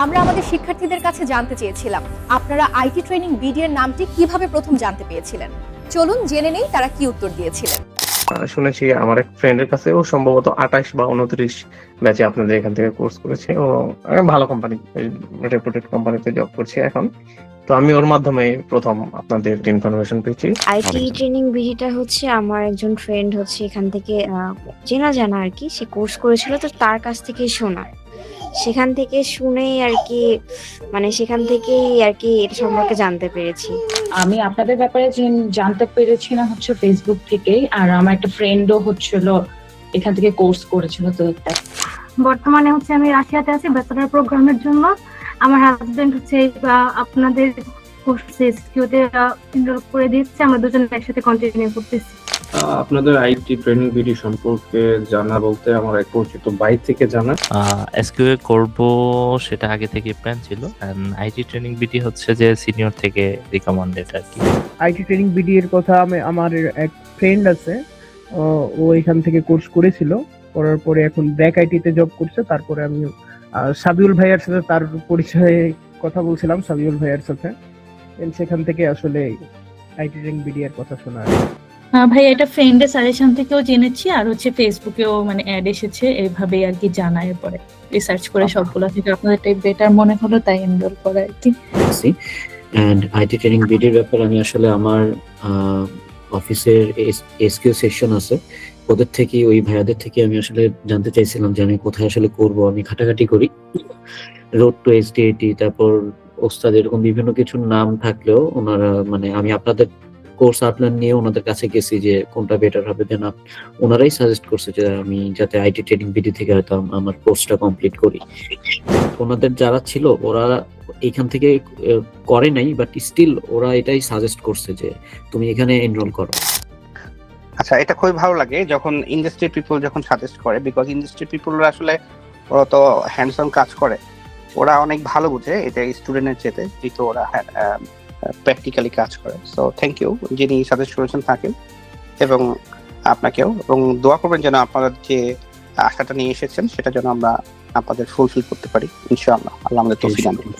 আমরা আমাদের শিক্ষার্থীদের কাছে জানতে চেয়েছিলাম আপনারা আইটি ট্রেনিং বিডি এর নামটি কীভাবে প্রথম জানতে পেয়েছিলেন? চলুন জেনে নেই তারা কি উত্তর দিয়েছিলেন। আহ, শুনেছি আমার এক ফ্রেন্ডের কাছে ও সম্ভবত আঠাশ বা উনত্রিশ ব্যাচে আপনাদের এখান থেকে কোর্স করেছে ও ভালো কোম্পানি রেপুটেড কোম্পানিতে জব করছে এখন। তো আমি ওর মাধ্যমে প্রথম আপনাদের ইনফরমেশন পেয়েছি। আইটি ট্রেনিং বিডিটা হচ্ছে আমার একজন ফ্রেন্ড হচ্ছে এখান থেকে আহ, চেনা জানা আর কি সে কোর্স করেছিল তো তার কাছ থেকে শোনা। সেখান থেকে শুনেই আর কি মানে সেখান থেকেই আর কি এটা সম্পর্কে জানতে পেরেছি। আমি আপনাদের ব্যাপারে জানতে পেরেছি না হচ্ছে ফেসবুক থেকেই আর আমার একটা ফ্রেন্ডও হচ্ছিল এখান থেকে কোর্স করেছিল তো বর্তমানে হচ্ছে আমি রাশিয়াতে আছি ব্যাচেলার প্রোগ্রামের জন্য। আমার হাজবেন্ড হচ্ছে আপনাদের কোর্সে এসকিউতে এনরোল করে দিচ্ছে আমরা দুজন একসাথে কন্টিনিউ করতেছি। আপনাদের আইটি ট্রেনিং বিডি সম্পর্কে জানা বলতে আমার এক পরিচিত বাই থেকে জানা। এসকিউএ করব সেটা আগে থেকে প্ল্যান ছিল। আইটি ট্রেনিং বিটি হচ্ছে যে সিনিয়র থেকে রিকমেন্ডেড আর কি। আইটি ট্রেনিং বিডি এর কথা আমি আমার এক ফ্রেন্ড আছে ও এখান থেকে কোর্স করেছিল। করার পরে এখন ব্র্যাক আইটিতে জব করছে। তারপরে আমি সাবিউল ভাইয়ার সাথে তার পরিচয়ে কথা বলছিলাম সাবিউল ভাইয়ার সাথে। সেখান থেকে আসলে আইটি ট্রেনিং বিডি এর কথা শোনা আর কি। আহ ভাই এটা ফ্রেন্ডের সাজেশন থেকেও জেনেছি আর হচ্ছে ফেসবুকেও মানে অ্যাড এসেছে এইভাবেই আর কি জানা পরে রিসার্চ করে সবগুলো থেকে আপনাদেরটাই বেটার মনে হলো তাই এনরোল করা আর কি। অ্যান্ড আইটি ট্রেনিং বিডির ব্যাপারে আমি আসলে আমার অফিসের এসকিউ সেকশন আছে। ওদের থেকে ওই ভাইয়াদের থেকে আমি আসলে জানতে চাইছিলাম যে আমি কোথায় আসলে করব। আমি ঘাটাঘাটি করি। রোড টু এসডিএটি তারপর ওস্তাদ এরকম বিভিন্ন কিছুর নাম থাকলেও ওনারা মানে আমি আপনাদের কোর্স আপনার নিয়ে ওনাদের কাছে গেছি যে কোনটা বেটার হবে দেন ওনারাই সাজেস্ট করছে যে আমি যাতে আইটি ট্রেনিং বিডি থেকে হয়তো আমার কোর্সটা কমপ্লিট করি। ওনাদের যারা ছিল, ওরা এইখান থেকে করে নাই বাট স্টিল ওরা এটাই সাজেস্ট করছে যে তুমি এখানে এনরোল করো। আচ্ছা এটা খুবই ভালো লাগে যখন ইন্ডাস্ট্রি পিপল যখন সাজেস্ট করে বিকজ ইন্ডাস্ট্রি পিপলরা আসলে ওরা তো হ্যান্ডস অন কাজ করে। ওরা অনেক ভালো বুঝে, এটা স্টুডেন্টের চেতে যেহেতু ওরা প্র্যাকটিক্যালি কাজ করে। সো থ্যাংক ইউ যিনি সাজেস্ট করেছেন থাকেন এবং আপনাকেও, এবং দোয়া করবেন যেন আপনারা যে আশাটা নিয়ে এসেছেন, সেটা যেন আমরা আপনাদের ফুলফিল করতে পারি, ইনশাআল্লাহ। আল্লাহ আমাদের তৌফিক করুন।